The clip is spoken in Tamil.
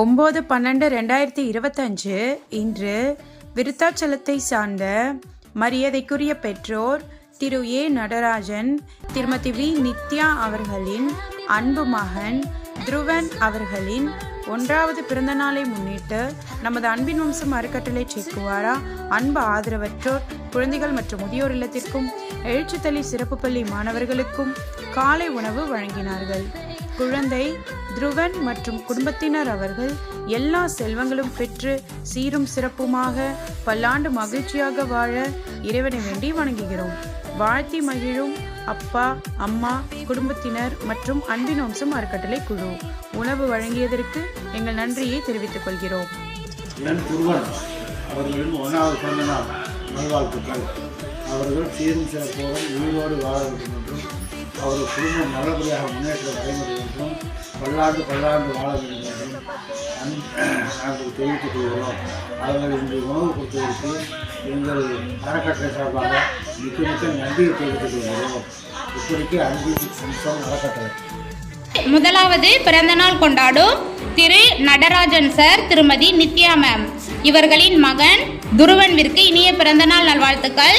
ஒம்பது பன்னெண்டு ரெண்டாயிரத்தி இருபத்தஞ்சு இன்று விருத்தாச்சலத்தை சார்ந்த மரியாதைக்குரிய பெற்றோர் திரு ஏ நடராஜன் திருமதி வி நித்யா அவர்களின் அன்பு மகன் துருவன் அவர்களின் ஒன்றாவது பிறந்தநாளை முன்னிட்டு நமது அன்பின் வம்சம் அறக்கட்டளை செக்குவாரா அன்பு ஆதரவற்றோர் குழந்தைகள் மற்றும் முதியோர் இல்லத்திற்கும் எழுச்சித்தளி சிறப்பு பள்ளி மாணவர்களுக்கும் காலை உணவு வழங்கினார்கள். குழந்தை துருவன் மற்றும் குடும்பத்தினர் அவர்கள் எல்லா செல்வங்களும் பெற்று சீரும் சிறப்புமாக பல்லாண்டு மகிழ்ச்சியாக வாழ இறைவனை வேண்டி வணங்குகிறோம். வாழ்த்தி மகிழும் அப்பா அம்மா குடும்பத்தினர் மற்றும் அன்பின் வம்சம் அறக்கட்டளை குழு. உணவு வழங்கியதற்கு எங்கள் நன்றியை தெரிவித்துக் கொள்கிறோம். அவர்களின் ஒன்றாவது பிறந்த நாள் நல்வாழ்த்துக்கள். அவர்கள் சீரும் சிறப்போடும் உயிரோடு வாழ வேண்டும் என்றும் அவர்கள் குடும்பம் நல்லபடியாக முன்னேற்றம் அடைய என்றும் பல்லாண்டு பல்லாண்டு வாழ வேண்டும் என்றும் நாங்கள் தெரிவித்துக் கொள்கிறோம். அவர்கள் இன்று உணவு கொடுத்ததற்கு எங்கள் அறக்கட்டளை சார்பாக மிக்க மிக்க நன்றியை தெரிவித்துக் கொள்கிறோம். இப்படிக்கு அன்பு அம்சம் அறக்கட்டளை. முதலாவது பிறந்தநாள் கொண்டாடும் திரு நடராஜன் சார் திருமதி நித்யா மேம். இவர்களின் மகன் துருவன்விற்கு இனிய பிறந்தநாள் நல்வாழ்த்துக்கள்.